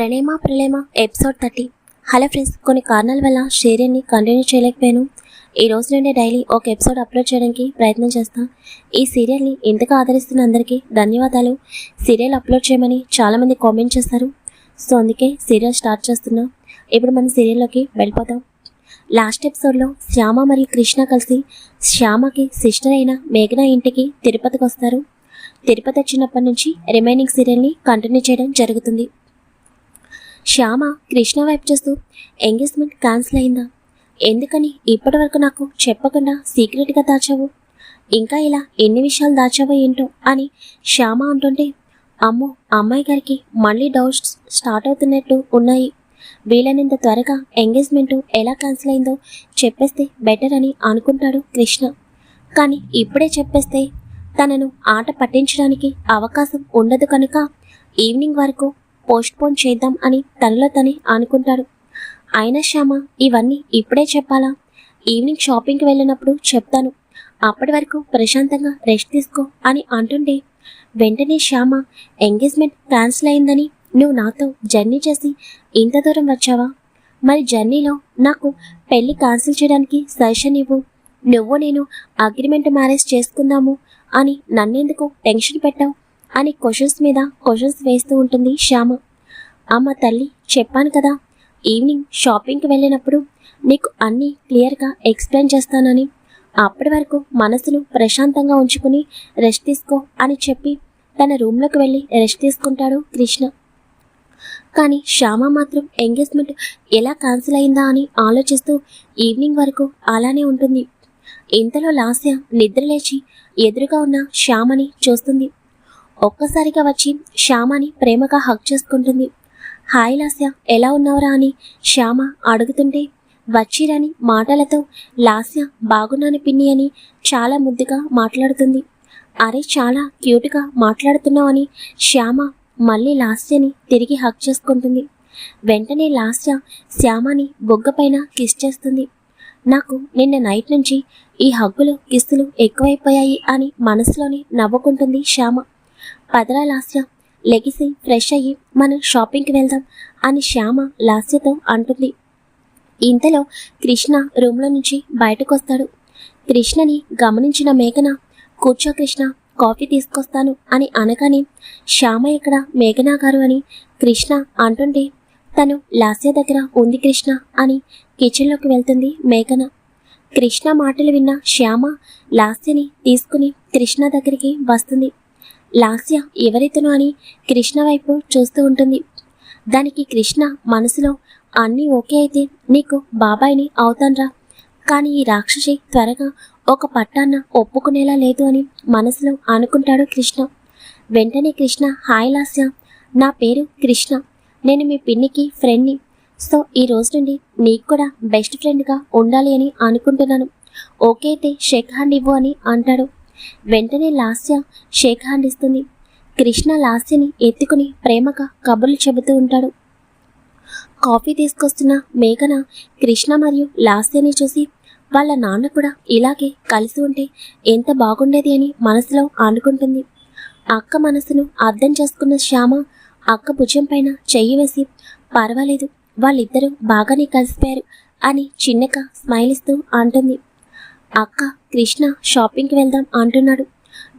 ప్రణేమ ప్రణేమ episode thirty hello friends కొన్ని కారణాల వల్ల షేరియన్ని కంటిన్యూ చేయలేకపోయాను. ఈ రోజు నుండి డైలీ ఒక ఎపిసోడ్ అప్లోడ్ చేయడానికి ప్రయత్నం చేస్తాను ఈ సీరియల్ని ఇంతగా ఆదరిస్తున్న అందరికీ ధన్యవాదాలు. సీరియల్ అప్లోడ్ చేయమని చాలామంది కామెంట్ చేస్తారు. సో అందుకే సీరియల్ స్టార్ట్ చేస్తున్నా. ఇప్పుడు మనం సీరియల్లోకి వెళ్ళిపోతాం లాస్ట్ ఎపిసోడ్లో శ్యామ మరియు కృష్ణ కలిసి శ్యామకి సిస్టర్ అయిన మేఘన ఇంటికి తిరుపతికి వస్తారు. తిరుపతి వచ్చినప్పటి నుంచి రిమైనింగ్ సీరియల్ని కంటిన్యూ చేయడం జరుగుతుంది. శ్యామ కృష్ణ వైపు చూస్తూ ఎంగేజ్మెంట్ క్యాన్సిల్ అయిందా? ఎందుకని ఇప్పటి వరకు నాకు చెప్పకుండా సీక్రెట్గా దాచావు? ఇంకా ఇలా ఎన్ని విషయాలు దాచావో ఏంటో? అని శ్యామ అంటుంటే అమ్మో అమ్మాయి గారికి మళ్ళీ డౌట్స్ స్టార్ట్ అవుతున్నట్టు ఉన్నాయి. వీలైనంత త్వరగా ఎంగేజ్మెంట్ ఎలా క్యాన్సిల్ అయిందో చెప్పేస్తే బెటర్ అని అనుకుంటాడు కృష్ణ. కానీ ఇప్పుడే చెప్పేస్తే తనను ఆట పట్టించడానికి అవకాశం ఉండదు కనుక ఈవినింగ్ వరకు పోస్ట్ పోన్ చేద్దాం అని తనలో తనే అనుకుంటాడు. అయినా శ్యామ ఇవన్నీ ఇప్పుడే చెప్పాలా? ఈవినింగ్ షాపింగ్కి వెళ్ళినప్పుడు చెప్తాను. అప్పటి వరకు ప్రశాంతంగా రెస్ట్ తీసుకో అని అంటుంటే వెంటనే శ్యామ ఎంగేజ్మెంట్ క్యాన్సిల్ అయిందని నువ్వు నాతో జర్నీ చేసి ఇంత దూరం వచ్చావా? మరి జర్నీలో నాకు పెళ్ళి క్యాన్సిల్ చేయడానికి సజెషన్ ఇవ్వు. నువ్వు నేను అగ్రిమెంట్ మ్యారేజ్ చేసుకుందాము అని నన్నెందుకు టెన్షన్ పెట్టావు? అని క్వశ్చన్స్ మీద క్వశ్చన్స్ వేస్తూ ఉంటుంది శ్యామ. అమ్మ తల్లి చెప్పాను కదా ఈవినింగ్ షాపింగ్కి వెళ్ళినప్పుడు నీకు అన్నీ క్లియర్గా ఎక్స్ప్లెయిన్ చేస్తానని. అప్పటి వరకు మనసును ప్రశాంతంగా ఉంచుకుని రెస్ట్ తీసుకో అని చెప్పి తన రూమ్లోకి వెళ్ళి రెస్ట్ తీసుకుంటాడు కృష్ణ. కానీ శ్యామ మాత్రం ఎంగేజ్మెంట్ ఎలా క్యాన్సిల్ అయిందా అని ఆలోచిస్తూ ఈవినింగ్ వరకు అలానే ఉంటుంది. ఇంతలో లాస్య నిద్రలేచి ఎదురుగా ఉన్న శ్యామని చూస్తుంది. ఒక్కసారిగా వచ్చి శ్యామని ప్రేమగా హక్ చేసుకుంటుంది. హాయ్ లాస్య ఎలా ఉన్నావురా అని శ్యామ అడుగుతుంటే వచ్చిరని మాటలతో లాస్య బాగున్నాను పిన్ని అని చాలా ముద్దుగా మాట్లాడుతుంది. అరే చాలా క్యూట్గా మాట్లాడుతున్నావని శ్యామ మళ్ళీ లాస్యని తిరిగి హక్ చేసుకుంటుంది. వెంటనే లాస్య శ్యామని బొగ్గపైన కిస్ చేస్తుంది. నాకు నిన్న నైట్ నుంచి ఈ హగ్గులు కిస్సులు ఎక్కువైపోయాయి అని మనసులోనే నవ్వుకుంటుంది శ్యామ. పదరా లాస్య. లెగిసి ఫ్రెష్ అయ్యి మనం షాపింగ్కి వెళ్దాం అని శ్యామ లాస్యతో అంటుంది. ఇంతలో కృష్ణ రూమ్లో నుంచి బయటకు వస్తాడు కృష్ణని గమనించిన మేఘన కూర్చో కృష్ణ కాఫీ తీసుకొస్తాను అని అనగానే శ్యామ ఇక్కడ మేఘనా గారు అని కృష్ణ అంటుంటే తను లాస్య దగ్గర ఉంది కృష్ణ అని కిచెన్లోకి వెళ్తుంది మేఘన. కృష్ణ మాటలు విన్న శ్యామ లాస్యని తీసుకుని కృష్ణ దగ్గరికి వస్తుంది. లాస్య ఎవరితను అని కృష్ణ వైపు చూస్తూ ఉంటుంది. దానికి కృష్ణ మనసులో అన్నీ ఓకే అయితే నీకు బాబాయిని అవుతాన్రా. కానీ ఈ రాక్షసి త్వరగా ఒక పట్టాన్న ఒప్పుకునేలా లేదు అని మనసులో అనుకుంటాడు కృష్ణ. వెంటనే కృష్ణ హాయ్ లాస్య నా పేరు కృష్ణ. నేను మీ పిన్నికి ఫ్రెండ్ని. సో ఈ రోజు నుండి నీకు కూడా బెస్ట్ ఫ్రెండ్గా ఉండాలి అని అనుకుంటున్నాను. ఓకే అయితే షేక్ హ్యాండ్ ఇవ్వు అని అంటాడు. వెంటనే లాస్య షేక్ హ్యాండ్ ఇస్తుంది. కృష్ణ లాస్యని ఎత్తుకుని ప్రేమగా కబుర్లు చెబుతూ ఉంటాడు. కాఫీ తీసుకొస్తున్న మేఘన కృష్ణ మరియు లాస్యని చూసి వాళ్ళ నాన్న కూడా ఇలాగే కలిసి ఉంటే ఎంత బాగుండేది అని మనసులో అనుకుంటుంది. అక్క మనసును అర్థం చేసుకున్న శ్యామ అక్క భుజం పైన చెయ్యి వేసి పర్వాలేదు వాళ్ళిద్దరూ బాగానే కలిసిపోయారు అని చిన్నక స్మైల్ ఇస్తూ అంటుంది. అక్క కృష్ణ షాపింగ్కి వెళ్దాం అంటున్నాడు.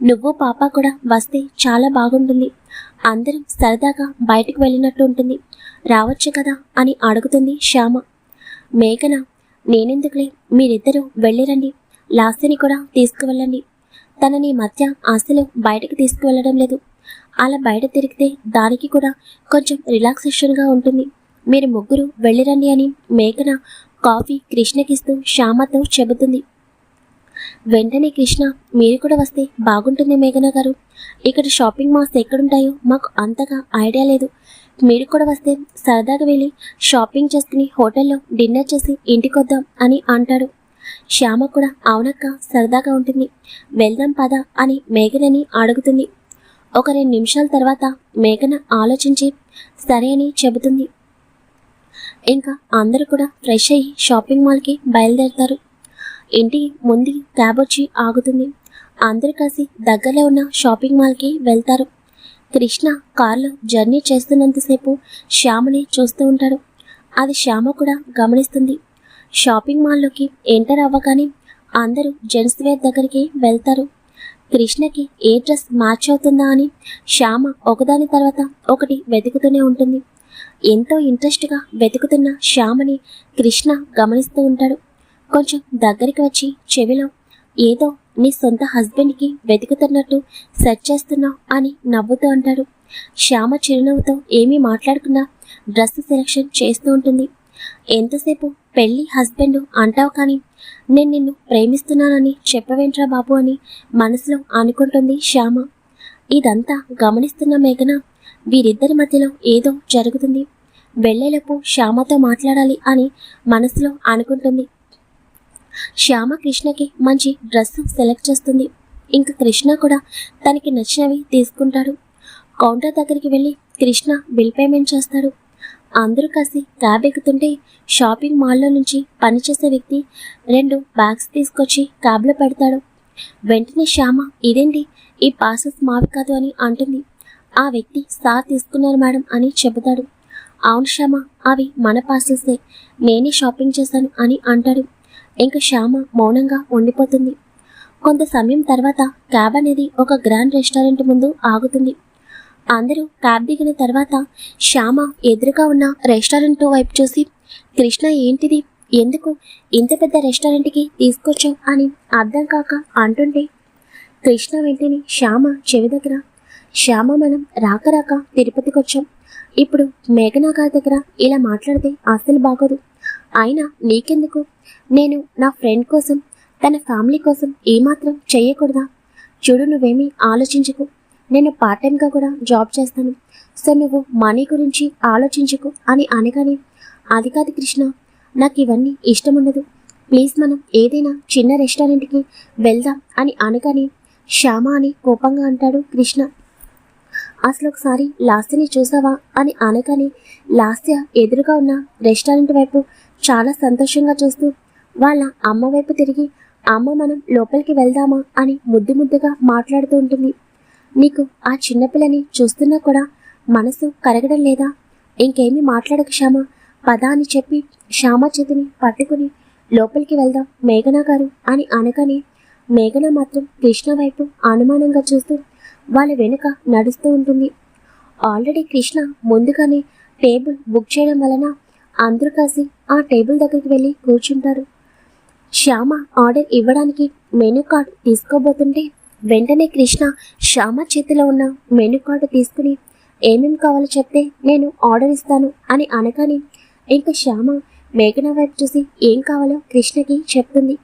నువ్వు పాప కూడా వస్తే చాలా బాగుంటుంది. అందరం సరదాగా బయటకు వెళ్ళినట్టు ఉంటుంది. రావచ్చు కదా అని అడుగుతుంది శ్యామ. మేఘన నేనెందుకులే? మీరిద్దరూ వెళ్ళిరండి. లాస్తిని కూడా తీసుకువెళ్ళండి. తనని మధ్య అసలు బయటకు తీసుకువెళ్ళడం లేదు. అలా బయట తిరిగితే దానికి కూడా కొంచెం రిలాక్సేషన్గా ఉంటుంది. మీరు ముగ్గురు వెళ్ళిరండి అని మేఘన కాఫీ కృష్ణకిస్తూ శ్యామతో చెబుతుంది. వెంటనే కృష్ణ మీరు కూడా వస్తే బాగుంటుంది మేఘన గారు. ఇక్కడ షాపింగ్ మాల్స్ ఎక్కడుంటాయో మాకు అంతగా ఐడియా లేదు. మీరు కూడా వస్తే సరదాగా వెళ్ళి షాపింగ్ చేసుకుని హోటల్లో డిన్నర్ చేసి ఇంటికి వద్దాం అని అంటాడు. శ్యామ కూడా అవునక్క సరదాగా ఉంటుంది. వెళ్దాం పద అని మేఘనని అడుగుతుంది. ఒక రెండు నిమిషాల తర్వాత మేఘన ఆలోచించి సరే అని చెబుతుంది. ఇంకా అందరూ కూడా ఫ్రెష్ అయ్యి షాపింగ్ మాల్కి బయలుదేరుతారు. ఇంటి ముందు క్యాబ్ వచ్చి ఆగుతుంది. అందరూ కలిసి దగ్గరలో ఉన్న షాపింగ్ మాల్కి వెళ్తారు. కృష్ణ కారులో జర్నీ చేస్తున్నంతసేపు శ్యామని చూస్తూ ఉంటాడు. అది శ్యామ కూడా గమనిస్తుంది. షాపింగ్ మాల్లోకి ఎంటర్ అవ్వగానే అందరూ జెంట్స్ వేర్ దగ్గరికి వెళ్తారు. కృష్ణకి ఏ డ్రెస్ మ్యాచ్ అవుతుందా అని శ్యామ ఒకదాని తర్వాత ఒకటి వెతుకుతూనే ఉంటుంది. ఎంతో ఇంట్రెస్ట్గా వెతుకుతున్న శ్యామని కృష్ణ గమనిస్తూ ఉంటాడు. కొంచెం దగ్గరికి వచ్చి చెవిలో ఏదో నీ సొంత హస్బెండ్కి వెతుకుతున్నట్టు సెర్చ్ చేస్తున్నావు అని నవ్వుతూ అంటాడు. శ్యామ చిరునవ్వుతో ఏమీ మాట్లాడకుండా డ్రెస్ సెలెక్షన్ చేస్తూ ఉంటుంది. ఎంతసేపు పెళ్ళి హస్బెండ్ అంటావు కానీ నేను నిన్ను ప్రేమిస్తున్నానని చెప్పవేంట్రా బాబు అని మనసులో అనుకుంటుంది శ్యామ. ఇదంతా గమనిస్తున్న మేఘన వీరిద్దరి మధ్యలో ఏదో జరుగుతుంది. వెళ్ళేలోపు శ్యామతో మాట్లాడాలి అని మనసులో అనుకుంటుంది. శ్యామ కృష్ణకి మంచి డ్రెస్ సెలెక్ట్ చేస్తుంది. ఇంకా కృష్ణ కూడా తనకి నచ్చినవి తీసుకుంటాడు. కౌంటర్ దగ్గరికి వెళ్ళి కృష్ణ బిల్ పేమెంట్ చేస్తాడు. అందరూ కలిసి క్యాబ్ ఎక్కుతుంటే షాపింగ్ మాల్లో నుంచి పనిచేసే వ్యక్తి రెండు బ్యాగ్స్ తీసుకొచ్చి క్యాబ్లో పెడతాడు. వెంటనే శ్యామ ఇదేంటి? ఈ పాసెస్ మావి కాదు అని అంటుంది. ఆ వ్యక్తి సార్ తీసుకున్నారు మేడం అని చెబుతాడు. అవును శ్యామ అవి మన పార్సల్సే. నేనే షాపింగ్ చేశాను అని అంటాడు. ఇంకా శ్యామ మౌనంగా ఉండిపోతుంది. కొంత సమయం తర్వాత క్యాబ్ అనేది ఒక గ్రాండ్ రెస్టారెంట్ ముందు ఆగుతుంది. అందరూ క్యాబ్ దిగిన తర్వాత శ్యామ ఎదురుగా ఉన్న రెస్టారెంట్ వైపు చూసి కృష్ణ ఏంటిది? ఎందుకు ఇంత పెద్ద రెస్టారెంట్కి తీసుకొచ్చావు? అని అర్థం కాక అంటుంటే కృష్ణ వెంటనే శ్యామ చెవి దగ్గర శ్యామ మనం రాక రాక తిరుపతికి వచ్చాం ఇప్పుడు మేఘనా గారి దగ్గర ఇలా మాట్లాడితే అస్సలు బాగోదు. అయినా నీకెందుకు? నేను నా ఫ్రెండ్ కోసం తన ఫ్యామిలీ కోసం ఏమాత్రం చేయకూడదా చూడు నువ్వేమీ ఆలోచించకు. నేను పార్ట్ టైంగా కూడా జాబ్ చేస్తాను. సో నువ్వు మనీ గురించి ఆలోచించకు అని అనగానే అది కాదు కృష్ణ నాకు ఇవన్నీ ఇష్టం ఉండదు ప్లీజ్ మనం ఏదైనా చిన్న రెస్టారెంట్కి వెళ్దాం అని అనగానే శ్యామ అని కోపంగా అంటాడు కృష్ణ. అసలు ఒకసారి లాస్యని చూసావా అని అనగానే లాస్య ఎదురుగా ఉన్న రెస్టారెంట్ వైపు చాలా సంతోషంగా చూస్తూ వాళ్ళ అమ్మ వైపు తిరిగి అమ్మ మనం లోపలికి వెళ్దామా? అని ముద్దు ముద్దుగా మాట్లాడుతూ ఉంటుంది. నీకు ఆ చిన్నపిల్లని చూస్తున్నా కూడా మనసు కరగడం లేదా? ఇంకేమీ మాట్లాడక శ్యామ పద అని చెప్పి శ్యామ చేతిని పట్టుకుని లోపలికి వెళ్దాం మేఘన గారు అని అనగానే మేఘన మాత్రం కృష్ణ వైపు అనుమానంగా చూస్తూ వాళ్ళ వెనుక నడుస్తూ ఉంటుంది. ఆల్రెడీ కృష్ణ ముందుగానే టేబుల్ బుక్ చేయడం వలన అందరూ కలిసి ఆ టేబుల్ దగ్గరికి వెళ్ళి కూర్చుంటారు. శ్యామ ఆర్డర్ ఇవ్వడానికి మెనూ కార్డ్ తీసుకోబోతుంటే వెంటనే కృష్ణ శ్యామ చేతిలో ఉన్న మెనూ కార్డు తీసుకుని ఏమేమి కావాలో చెప్తే నేను ఆర్డర్ ఇస్తాను అని అనగానే ఇంకా శ్యామ మేఘన వైపు చూసి ఏం కావాలో కృష్ణకి చెప్తుంది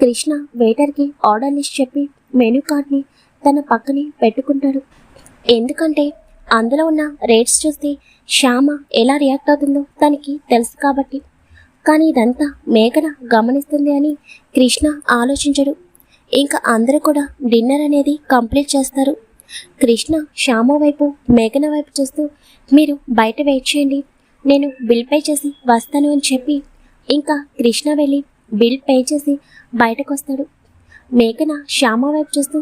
కృష్ణ వెయిటర్కి ఆర్డర్ లిస్ట్ చెప్పి మెనూ కార్డ్ని తన పక్కనే పెట్టుకుంటాడు. ఎందుకంటే అందులో ఉన్న రేట్స్ చూస్తే శ్యామ ఎలా రియాక్ట్ అవుతుందో తనకి తెలుసు కాబట్టి. కానీ ఇదంతా మేఘన గమనిస్తుంది అని కృష్ణ ఆలోచించడు. ఇంకా అందరూ కూడా డిన్నర్ అనేది కంప్లీట్ చేస్తారు. కృష్ణ శ్యామ వైపు మేఘన వైపు చూస్తూ మీరు బయట వెయిట్ చేయండి. నేను బిల్ పే చేసి వస్తాను అని చెప్పి ఇంకా కృష్ణ వెళ్ళి బిల్ పే చేసి బయటకు వస్తాడు మేఘన శ్యామ వైపు చూస్తూ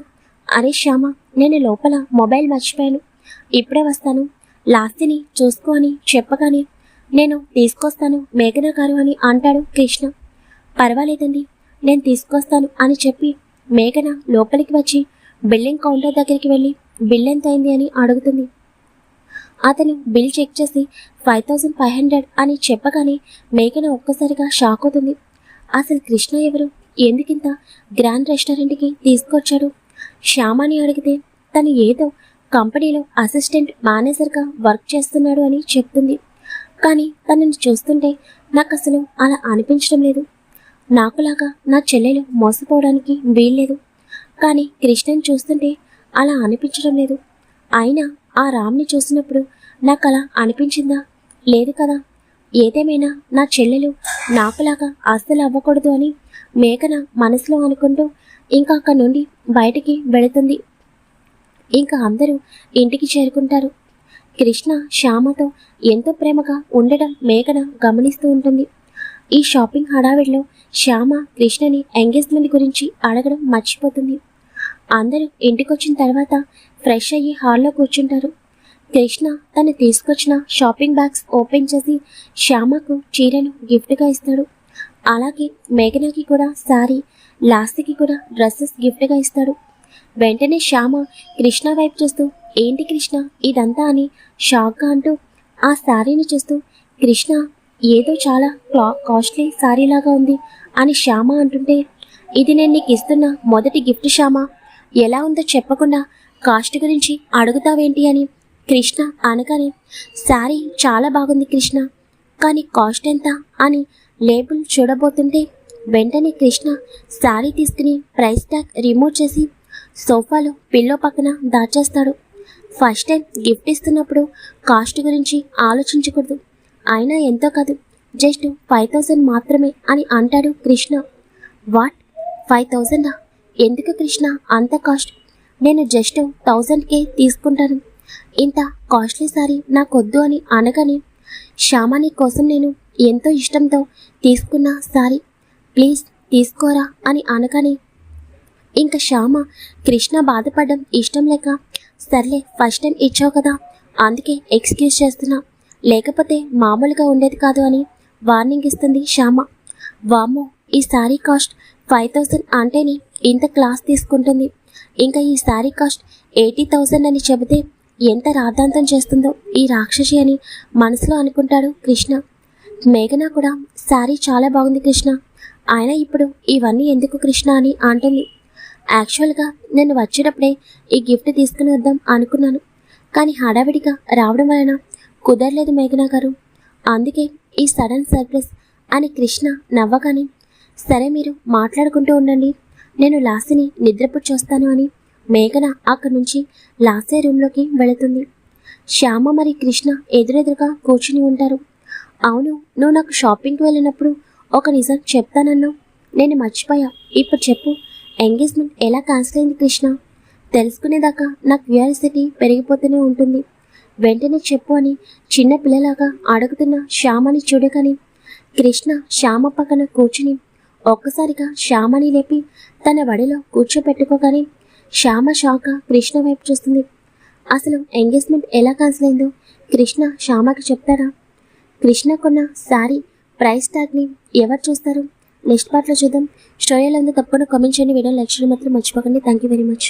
అరే శ్యామ నేను లోపల మొబైల్ మర్చిపోయాను. ఇప్పుడే వస్తాను. లాస్తిని చూసుకో అని చెప్పగానే నేను తీసుకొస్తాను మేఘన గారు అని అంటాడు కృష్ణ. పర్వాలేదండి నేను తీసుకొస్తాను అని చెప్పి మేఘన లోపలికి వచ్చి బిల్లింగ్ కౌంటర్ దగ్గరికి వెళ్ళి బిల్ ఎంత అయింది అని అడుగుతుంది. అతను బిల్ చెక్ చేసి ఫైవ్ థౌజండ్ ఫైవ్ హండ్రెడ్ అని చెప్పగానే మేఘన ఒక్కసారిగా షాక్ అవుతుంది. అసలు కృష్ణ ఎవరు? ఎందుకింత గ్రాండ్ రెస్టారెంట్కి తీసుకొచ్చాడు? శ్యామాని అడిగితే తను ఏదో కంపెనీలో అసిస్టెంట్ మేనేజర్గా వర్క్ చేస్తున్నాడు అని చెప్తుంది. కానీ తనని చూస్తుంటే నాకు అసలు అలా అనిపించడం లేదు. నాకులాగా నా చెల్లెలు మోసపోవడానికి వీల్లేదు. కానీ కృష్ణని చూస్తుంటే అలా అనిపించడం లేదు. అయినా ఆ రామ్ని చూసినప్పుడు నాకు అలా అనిపించిందా? లేదు కదా. ఏదేమైనా నా చెల్లెలు నాకులాగా అస్సలు అవ్వకూడదు అని మేఘన మనసులో అనుకుంటూ ఇంకా అక్కడి నుండి బయటికి వెళుతుంది. ఇంకా అందరూ ఇంటికి చేరుకుంటారు. కృష్ణ శ్యామతో ఎంతో ప్రేమగా ఉండడం మేఘన గమనిస్తూ ఉంటుంది. ఈ షాపింగ్ హడావిడిలో శ్యామ కృష్ణని ఎంగేజ్మెంట్ గురించి అడగడం మర్చిపోతుంది. అందరూ ఇంటికొచ్చిన తర్వాత ఫ్రెష్ అయ్యి హాల్లో కూర్చుంటారు. కృష్ణ తను తీసుకొచ్చిన షాపింగ్ బ్యాగ్స్ ఓపెన్ చేసి శ్యామకు చీరను గిఫ్ట్గా ఇస్తాడు. అలాగే మేఘనాకి కూడా శారీ లాస్తికి కూడా డ్రెస్సెస్ గిఫ్ట్గా ఇస్తాడు. వెంటనే శ్యామ కృష్ణ వైపు చూస్తూ ఏంటి కృష్ణ? ఇదంతా? అని షాక్గా అంటూ ఆ శారీని చూస్తూ కృష్ణ ఏదో చాలా క్లా కాస్ట్లీ శారీ లాగా ఉంది అని శ్యామ అంటుంటే ఇది నేను నీకు ఇస్తున్న మొదటి గిఫ్ట్ శ్యామ. ఎలా ఉందో చెప్పకుండా కాస్ట్ గురించి అడుగుతావేంటి? అని కృష్ణ అనగానే శారీ చాలా బాగుంది కృష్ణ. కానీ కాస్ట్ ఎంత? అని లేబుల్ చూడబోతుంటే వెంటనే కృష్ణ శారీ తీసుకుని ప్రైస్ ట్యాగ్ రిమూవ్ చేసి సోఫాలో పిల్లో పక్కన దాచేస్తాడు. ఫస్ట్ టైం గిఫ్ట్ ఇస్తున్నప్పుడు కాస్ట్ గురించి ఆలోచించకూడదు. అయినా ఎంతో కాదు. జస్ట్ ఫైవ్ థౌజండ్ మాత్రమే అని అంటాడు కృష్ణ. వాట్ ఫైవ్ థౌజండా ఎందుకు కృష్ణ? అంత కాస్ట్ నేను జస్ట్ థౌజండ్కే తీసుకుంటాను. ఇంత కాస్ట్లీ సారీ నాకొద్దు అని అనగానే శ్యామాని కోసం నేను ఎంతో ఇష్టంతో తీసుకున్న సారీ ప్లీజ్ తీసుకోరా అని అనగానే ఇంకా శ్యామ కృష్ణ బాధపడడం ఇష్టం లేక సర్లే ఫస్ట్ టైం ఇచ్చావు కదా అందుకే ఎక్స్క్యూజ్ చేస్తున్నా. లేకపోతే మామూలుగా ఉండేది కాదు అని వార్నింగ్ ఇస్తుంది శ్యామ. వామ్మో ఈ శారీ కాస్ట్ ఫైవ్ థౌజండ్ అంటేనే ఇంత క్లాస్ తీసుకుంటుంది. ఇంకా ఈ శారీ కాస్ట్ ఎయిటీ థౌజండ్ అని చెబితే ఎంత రాద్ధాంతం చేస్తుందో ఈ రాక్షసి అని మనసులో అనుకుంటాడు కృష్ణ. మేఘన కూడా శారీ చాలా బాగుంది కృష్ణ. ఆయన ఇప్పుడు ఇవన్నీ ఎందుకు కృష్ణ అని అంటుంది. యాక్చువల్గా నేను వచ్చేటప్పుడే ఈ గిఫ్ట్ తీసుకుని వద్దాం అనుకున్నాను. కానీ హడావిడిగా రావడం వలన కుదరలేదు మేఘన గారు. అందుకే ఈ సడన్ సర్ప్రైజ్ అని కృష్ణ నవ్వగానే సరే మీరు మాట్లాడుకుంటూ ఉండండి. నేను లాస్యని నిద్రపుచ్చొస్తాను అని మేఘన అక్కడి నుంచి లాస్య రూమ్లోకి వెళుతుంది. శ్యామ మరి కృష్ణ ఎదురెదురుగా కూర్చుని ఉంటారు. అవును నువ్వు నాకు షాపింగ్కి వెళ్ళినప్పుడు ఒక నిజం చెప్తానన్నావు. నేను మర్చిపోయా. ఇప్పుడు చెప్పు ఎంగేజ్మెంట్ ఎలా క్యాన్సిల్ అయింది కృష్ణ? తెలుసుకునేదాకా నా క్యూరియాసిటీ పెరిగిపోతూనే ఉంటుంది. వెంటనే చెప్పు అని చిన్న పిల్లలాగా అడుగుతున్న శ్యామని చూడగాని కృష్ణ శ్యామ పక్కన కూర్చుని ఒక్కసారిగా శ్యామని లేపి తన వడిలో కూర్చోపెట్టుకోగానే శ్యామ షాక కృష్ణ వైపు చూస్తుంది. అసలు ఎంగేజ్మెంట్ ఎలా క్యాన్సిల్ అయిందో కృష్ణ శ్యామకి చెప్తాడా కృష్ణ కొన్న శారీ ప్రైస్ ట్యాగ్ని ఎవరు చూస్తారు? నెక్స్ట్ పార్ట్లో చూద్దాం. స్టోరీలో తప్పకుండా కామెంట్ చేయండి. వీడియో లైక్ చేయడం మాత్రం మర్చిపోకండి. Thank you very much